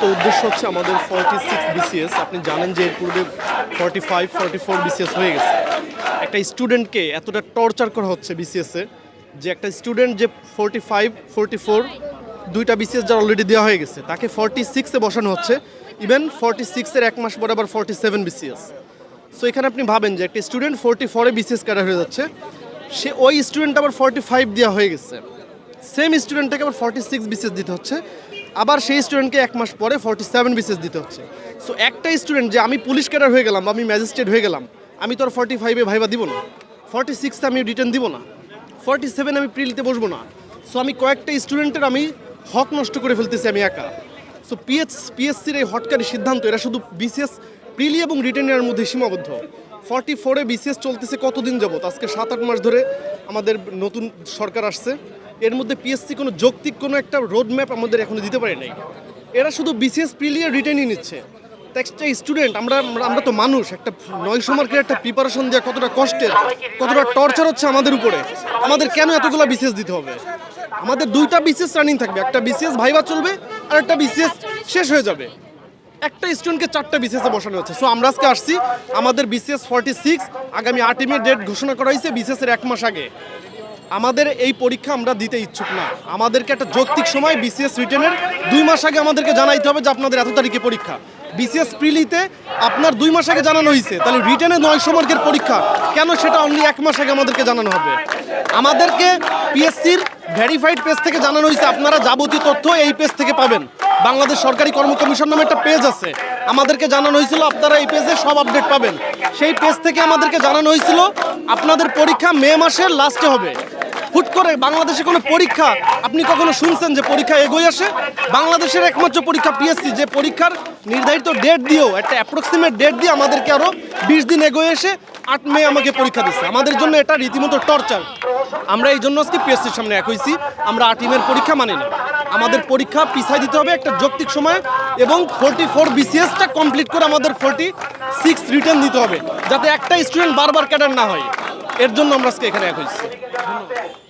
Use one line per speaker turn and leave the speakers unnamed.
মূলত উদ্দেশ্য হচ্ছে আমাদের ফর্টি সিক্স বিসিএস আপনি জানেন যে এর পূর্বে forty five forty four BCS হয়ে গেছে। একটা স্টুডেন্টকে এতটা টর্চার করা হচ্ছে বিসিএসে যে একটা স্টুডেন্ট যে ফোরটি ফাইভ ফোরটি ফোর দুইটা বিসিএস যার অলরেডি দেওয়া হয়ে গেছে, তাকে ফর্টি সিক্সে বসানো হচ্ছে। ইভেন ফর্টি সিক্সের এক মাস পরে আবার ফর্টি সেভেন বিসিএস সো এখানে আপনি ভাবেন যে একটা স্টুডেন্ট ফোরটি ফোরে বিসিএস ক্যাডার হয়ে যাচ্ছে, সে ওই স্টুডেন্ট আবার ফর্টি ফাইভ দেওয়া হয়ে গেছে। সেম স্টুডেন্টটাকে আবার ফর্টি সিক্স বিসিএস দিতে হচ্ছে। আবার সেই স্টুডেন্টকে এক মাস পরে ফর্টি সেভেন বিসিএস দিতে হচ্ছে। সো একটা স্টুডেন্ট যে আমি পুলিশ ক্যাডার হয়ে গেলাম বা আমি ম্যাজিস্ট্রেট হয়ে গেলাম, আমি তো আর ফর্টি ফাইভে ভাইবা দিব না। ফর্টি সিক্সে আমি রিটার্ন দিব না। ফর্টি সেভেন আমি প্রিলিতে বসবো না। সো আমি কয়েকটা স্টুডেন্টের আমি হক নষ্ট করে ফেলতেছি আমি একা। সো পিএস পিএসসির এই হটকারী সিদ্ধান্ত, এরা শুধু বিসিএস প্রিলি এবং রিটার্নের মধ্যে সীমাবদ্ধ। ফর্টি ফোরে বিসিএস চলতেছে কতদিন যাবত আজকে সাত আট মাস ধরে আমাদের নতুন সরকার আসছে। এর মধ্যে পিএসসি কোনো যৌক্তিক কোনো একটা রোড ম্যাপ আমাদের এখনও দিতে পারে নাই। এরা শুধু বিসিএস প্রিলি আর রিটার্নই নিচ্ছে। একটা স্টুডেন্ট আমরা, আমরা- তো মানুষ, একটা নয়শো মার্কের একটা প্রিপারেশন দেওয়া কতটা কষ্টের, কতটা টর্চার হচ্ছে আমাদের উপরে। আমাদের কেন এতগুলো বিসিএস দিতে হবে? আমাদের দুইটা বিসিএস রানিং থাকবে, একটা বিসিএস ভাইবা চলবে, আর একটা বিসিএস শেষ হয়ে যাবে। একটা স্টুডেন্টকে চারটা বিসিএস বসানো হচ্ছে। সো আমরা আজকে আসছি, আমাদের বিসিএস ফর্টি সিক্স আগামী আটই মে ডেট ঘোষণা করা হয়েছে বিসিএস এর এক মাস আগে। আমাদের এই পরীক্ষা আমরা দিতে ইচ্ছুক না। আমাদেরকে একটা যৌক্তিক সময় বিসিএস রিটেনের দুই মাস আগে আমাদেরকে জানাইতে হবে যে আপনাদের এত তারিখে পরীক্ষা। বিসিএস প্রিলিতে আপনার দুই মাস আগে জানানো হয়েছে তাহলে রিটেনে নয়শো মার্কের পরীক্ষা, কেন সেটা অনলি এক মাস আগে আমাদেরকে জানানো হবে? আমাদেরকে পিএসসির ভেরিফাইড পেজ থেকে জানানো হয়েছে আপনারা যাবতীয় তথ্য এই পেজ থেকে পাবেন। বাংলাদেশ সরকারি কর্ম কমিশন নামে একটা পেজ আছে। আমাদেরকে জানানো হয়েছিল আপনারা এই পেজে সব আপডেট পাবেন। সেই পেজ থেকে আমাদেরকে জানানো হয়েছিল আপনাদের পরীক্ষা মে মাসের লাস্টে হবে। হুট করে বাংলাদেশে কোনো পরীক্ষা, আপনি কখনো শুনছেন যে পরীক্ষা এগোয় আসে? বাংলাদেশের একমাত্র পরীক্ষা পিএসসি যে পরীক্ষার নির্ধারিত ডেট দিয়েও, একটা অ্যাপ্রক্সিমেট ডেট দিয়ে আমাদেরকে আরও বিশ দিন এগোয় এসে আট মে আমাকে পরীক্ষা দিচ্ছে। আমাদের জন্য এটা রীতিমতো টর্চার আমরা এই জন্য আজকে পিএসসির সামনে এক হয়েছি আমরা আট ইমের পরীক্ষা মানি না। আমাদের পরীক্ষা পিছাই দিতে হবে একটা যৌক্তিক সময় এবং ফোরটি ফোর বিসিএসটা কমপ্লিট করে আমাদের ফোরটি সিক্স রিটার্ন দিতে হবে, যাতে একটা স্টুডেন্ট বারবার ক্যাডার না হয়। এর জন্য আমরা আজকে এখানে এক হয়েছি ধন্যবাদ